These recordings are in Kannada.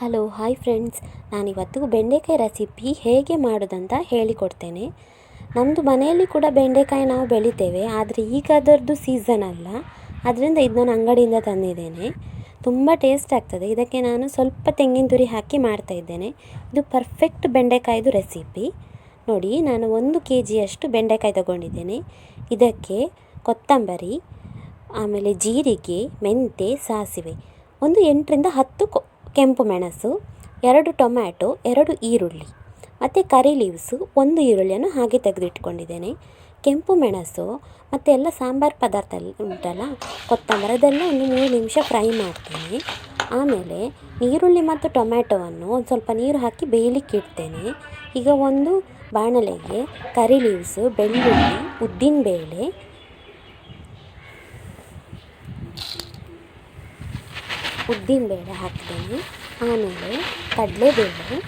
Hello, hi friends. ನಾನಿವತ್ತು ಬೆಂಡೆಕಾಯಿ ರೆಸಿಪಿ ಹೇಗೆ ಮಾಡೋದಂತ ಹೇಳಿಕೊಡ್ತೇನೆ. ನಮ್ಮದು ಮನೆಯಲ್ಲಿ ಕೂಡ ಬೆಂಡೆಕಾಯಿ ನಾವು ಬೆಳಿತೇವೆ, ಆದರೆ ಈಗ ಅದರದ್ದು ಸೀಸನ್ ಅಲ್ಲ. ಅದರಿಂದ ಇದು ನಾನು ಅಂಗಡಿಯಿಂದ ತಂದಿದ್ದೇನೆ. ತುಂಬ ಟೇಸ್ಟ್ ಆಗ್ತದೆ. ಇದಕ್ಕೆ ನಾನು ಸ್ವಲ್ಪ ತೆಂಗಿನ ತುರಿ ಹಾಕಿ ಮಾಡ್ತಾ ಇದ್ದೇನೆ. ಇದು ಪರ್ಫೆಕ್ಟ್ ಬೆಂಡೆಕಾಯ್ದು ರೆಸಿಪಿ. ನೋಡಿ, ನಾನು ಒಂದು ಕೆ ಜಿಯಷ್ಟು ಬೆಂಡೆಕಾಯಿ ತಗೊಂಡಿದ್ದೇನೆ. ಇದಕ್ಕೆ ಕೊತ್ತಂಬರಿ, ಆಮೇಲೆ ಜೀರಿಗೆ ಮೆಂತೆ ಸಾಸಿವೆ. ಒಂದು ಎಂಟರಿಂದ ಹತ್ತು ಕೊ ಕೆಂಪು ಮೆಣಸು, ಎರಡು ಟೊಮ್ಯಾಟೊ, ಎರಡು ಈರುಳ್ಳಿ. ಮತ್ತು ಕರಿ ಲೀವ್ಸು ಒಂದು ಈರುಳ್ಳಿಯನ್ನು ಹಾಗೆ ತೆಗೆದಿಟ್ಕೊಂಡಿದ್ದೇನೆ. ಕೆಂಪು ಮೆಣಸು ಮತ್ತು ಎಲ್ಲ ಸಾಂಬಾರು ಪದಾರ್ಥ ಉಂಟಲ್ಲ ಕೊತ್ತಂಬರಿ ಅದೆಲ್ಲ ಒಂದು ಮೂರು ನಿಮಿಷ ಫ್ರೈ ಮಾಡ್ತೀನಿ. ಆಮೇಲೆ ಈರುಳ್ಳಿ ಮತ್ತು ಟೊಮ್ಯಾಟೊವನ್ನು ಒಂದು ಸ್ವಲ್ಪ ನೀರು ಹಾಕಿ ಬೇಯಲಿಕ್ಕೆ ಇಡ್ತೇನೆ. ಈಗ ಒಂದು ಬಾಣಲೆಗೆ ಕರಿ ಲೀವ್ಸು ಬೆಳ್ಳುಳ್ಳಿ, ಉದ್ದಿನಬೇಳೆ ಉದ್ದಿನಬೇಳೆ ಹಾಕ್ತೇನೆ. ಆಮೇಲೆ ಕಡಲೆಬೇಳೆ.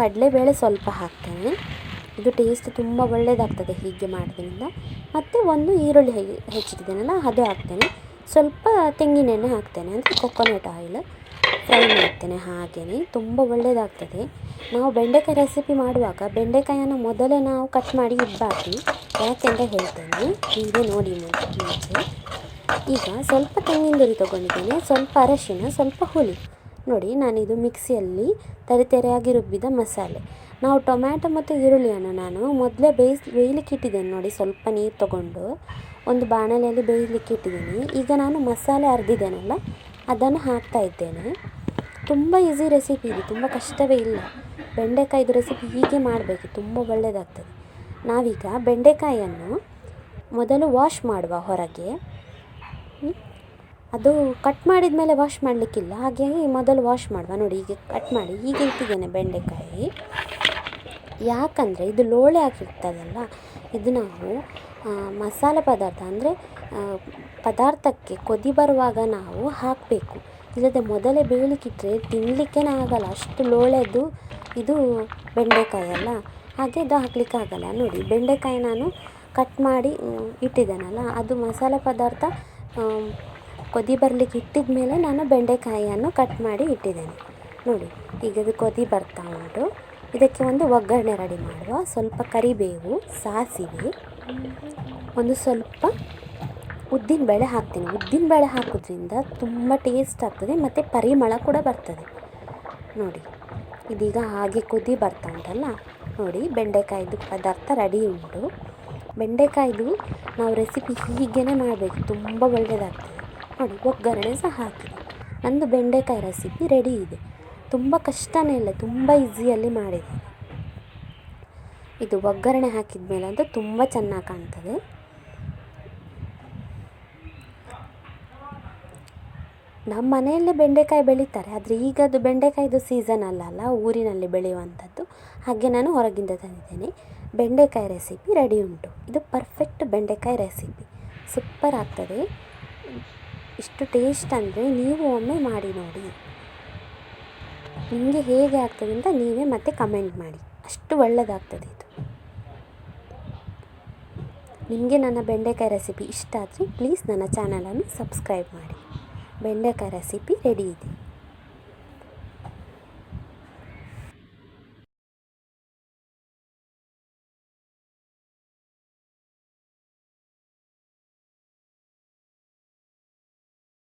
ಕಡಲೆಬೇಳೆ ಸ್ವಲ್ಪ ಹಾಕ್ತೇನೆ. ಇದು ಟೇಸ್ಟ್ ತುಂಬ ಒಳ್ಳೆಯದಾಗ್ತದೆ ಹೀಗೆ ಮಾಡೋದ್ರಿಂದ. ಮತ್ತು ಒಂದು ಈರುಳ್ಳಿ ಹೆ ಹೆಚ್ಚಿಟ್ಟಿದ್ದೇನಲ್ಲ ಅದು ಹಾಕ್ತೇನೆ. ಸ್ವಲ್ಪ ತೆಂಗಿನೆಣ್ಣೆ ಹಾಕ್ತೇನೆ. ಅಂದರೆ ಕೊಕೊನಟ್ ಆಯಿಲ್ ಫ್ರೈ ಮಾಡ್ತೇನೆ ಹಾಗೇ ತುಂಬ ಒಳ್ಳೆಯದಾಗ್ತದೆ ನಾವು ಬೆಂಡೆಕಾಯಿ ರೆಸಿಪಿ ಮಾಡುವಾಗ ಬೆಂಡೆಕಾಯನ್ನು ಮೊದಲೇ ನಾವು ಕಟ್ ಮಾಡಿ ಇಬ್ಬಾಕಿ ಯಾಕೆಂತ ಹೇಳ್ತೇನೆ, ಹೀಗೆ ನೋಡಿ ಮುಂಚೆ. ಈಗ ಸ್ವಲ್ಪ ತೆಂಗಿನದುರಿ ತೊಗೊಂಡಿದ್ದೇನೆ, ಸ್ವಲ್ಪ ಅರಶಿನ, ಸ್ವಲ್ಪ ಹುಳಿ. ನೋಡಿ, ನಾನಿದು ಮಿಕ್ಸಿಯಲ್ಲಿ ತರಿತರಿಯಾಗಿ ರುಬ್ಬಿದ ಮಸಾಲೆ. ನಾವು ಟೊಮ್ಯಾಟೊ ಮತ್ತು ಈರುಳ್ಳಿಯನ್ನು ನಾನು ಮೊದಲೇ ಬೇಯಿಸಿ, ಬೇಯಲಿಕ್ಕೆ ಇಟ್ಟಿದ್ದೇನೆ ನೋಡಿ, ಸ್ವಲ್ಪ ನೀರು ತಗೊಂಡು ಒಂದು ಬಾಣಲೆಯಲ್ಲಿ ಬೇಯಲಿಕ್ಕೆ ಇಟ್ಟಿದ್ದೀನಿ. ಈಗ ನಾನು ಮಸಾಲೆ ಅರ್ದಿದ್ದೇನಲ್ಲ, ಅದನ್ನು ಹಾಕ್ತಾ ಇದ್ದೇನೆ. ತುಂಬ ಈಸಿ ರೆಸಿಪಿ ಇದು, ತುಂಬ ಕಷ್ಟವೇ ಇಲ್ಲ. ಬೆಂಡೆಕಾಯಿದು ರೆಸಿಪಿ ಹೀಗೆ ಮಾಡಬೇಕು, ತುಂಬ ಒಳ್ಳೆಯದಾಗ್ತದೆ. ನಾವೀಗ ಬೆಂಡೆಕಾಯಿಯನ್ನು ಮೊದಲು ವಾಶ್ ಮಾಡುವ ಹೊರಗೆ ಅದು ಕಟ್ ಮಾಡಿದ ಮೇಲೆ ವಾಶ್ ಮಾಡಲಿಕ್ಕಿಲ್ಲ. ಹಾಗಾಗಿ ಮೊದಲು ವಾಶ್ ಮಾಡುವ. ನೋಡಿ, ಹೀಗೆ ಕಟ್ ಮಾಡಿ, ಹೀಗೆ ಇಟ್ಟಿದ್ದೇನೆ ಬೆಂಡೆಕಾಯಿ. ಯಾಕಂದರೆ ಇದು ಲೋಳೆ ಆಗಿರ್ತದಲ್ಲ, ಇದು ನಾವು ಮಸಾಲೆ ಪದಾರ್ಥ ಅಂದರೆ ಪದಾರ್ಥಕ್ಕೆ ಕೊದಿ ಬರುವಾಗ ನಾವು ಹಾಕಬೇಕು. ಇಲ್ಲದೆ ಮೊದಲೇ ಬೇಯಲಿಕ್ಕಿಟ್ರೆ ತಿನ್ನಲಿಕ್ಕೆ ಆಗಲ್ಲ. ಅಷ್ಟು ಲೋಳೆದು ಇದು ಬೆಂಡೆಕಾಯಿ ಅಲ್ಲ. ಹಾಗೆ ಇದು ಹಾಕ್ಲಿಕ್ಕೆ ಆಗಲ್ಲ. ನೋಡಿ, ಬೆಂಡೆಕಾಯಿ ನಾನು ಕಟ್ ಮಾಡಿ ಇಟ್ಟಿದ್ದೇನಲ್ಲ. ಅದು ಮಸಾಲೆ ಪದಾರ್ಥ ಕೊದಿ ಬರ್ಲಿಕ್ಕೆ ಇಟ್ಟಿದ ಮೇಲೆ ನಾನು ಬೆಂಡೆಕಾಯಿಯನ್ನು ಕಟ್ ಮಾಡಿ ಇಟ್ಟಿದ್ದೇನೆ. ನೋಡಿ, ಈಗ ಅದು ಕೊದಿ ಬರ್ತಾ ಉಂಟು. ಇದಕ್ಕೆ ಒಂದು ಒಗ್ಗರಣೆ ರೆಡಿ ಮಾಡುವ. ಸ್ವಲ್ಪ ಕರಿಬೇವು, ಸಾಸಿವೆ, ಒಂದು ಸ್ವಲ್ಪ ಉದ್ದಿನಬೇಳೆ ಹಾಕ್ತೀನಿ. ಉದ್ದಿನಬೇಳೆ ಹಾಕೋದ್ರಿಂದ ತುಂಬ ಟೇಸ್ಟ್ ಆಗ್ತದೆ ಮತ್ತು ಪರಿಮಳ ಕೂಡ ಬರ್ತದೆ. ನೋಡಿ, ಇದೀಗ ಹಾಗೆ ಕುದಿ ಬರ್ತಾ ಉಂಟಲ್ಲ? ನೋಡಿ, ಬೆಂಡೆಕಾಯಿದು ಪದಾರ್ಥ ರೆಡಿ ಉಂಟು. ಬೆಂಡೆಕಾಯಿದು ನಾವು ರೆಸಿಪಿ ಹೀಗೇ ಮಾಡಬೇಕು. ತುಂಬ ಒಳ್ಳೆಯದಾಗ್ತದೆ ನೋಡಿ ಒಗ್ಗರಣೆ ಸಹ ಹಾಕಿದೆ. ನಂದು ಬೆಂಡೆಕಾಯಿ ರೆಸಿಪಿ ರೆಡಿ ಇದೆ. ತುಂಬ ಕಷ್ಟನೇ ಇಲ್ಲ, ತುಂಬ ಈಸಿಯಲ್ಲಿ ಮಾಡಿದೆ ಇದು ಒಗ್ಗರಣೆ ಹಾಕಿದ ಮೇಲೆ ಅಂತೂ ತುಂಬ ಚೆನ್ನಾಗಿ ಕಾಣ್ತದೆ. ನಮ್ಮ ಮನೆಯಲ್ಲೇ ಬೆಂಡೆಕಾಯಿ ಬೆಳೀತಾರೆ, ಆದರೆ ಈಗ ಅದು ಬೆಂಡೆಕಾಯಿದು ಸೀಸನ್ ಅಲ್ಲ ಊರಿನಲ್ಲಿ ಬೆಳೆಯುವಂಥದ್ದು. ಹಾಗೆ ನಾನು ಹೊರಗಿಂದ ತಂದಿದ್ದೇನೆ. ಬೆಂಡೆಕಾಯಿ ರೆಸಿಪಿ ರೆಡಿ ಉಂಟು. ಇದು ಪರ್ಫೆಕ್ಟ್ ಬೆಂಡೆಕಾಯಿ ರೆಸಿಪಿ ಸೂಪರ್ ಆಗ್ತದೆ. ಇಷ್ಟು ಟೇಸ್ಟ್ ಅಂದರೆ ನೀವು ಒಮ್ಮೆ ಮಾಡಿ ನೋಡಿ. ನಿಮಗೆ ಹೇಗೆ ಆಗ್ತದೆ ಅಂತ ನೀವೇ ಮತ್ತೆ ಕಮೆಂಟ್ ಮಾಡಿ. ಅಷ್ಟು ಒಳ್ಳೆಯದಾಗ್ತದೆ ಇದು. ನಿಮಗೆ ನನ್ನ ಬೆಂಡೆಕಾಯಿ ರೆಸಿಪಿ ಇಷ್ಟ ಆದರೆ ಪ್ಲೀಸ್ ನನ್ನ ಚಾನಲನ್ನು ಸಬ್ಸ್ಕ್ರೈಬ್ ಮಾಡಿ. ಬೆಂಡೆಕಾಯಿ ರೆಸಿಪಿ ರೆಡಿ ಇದೆ.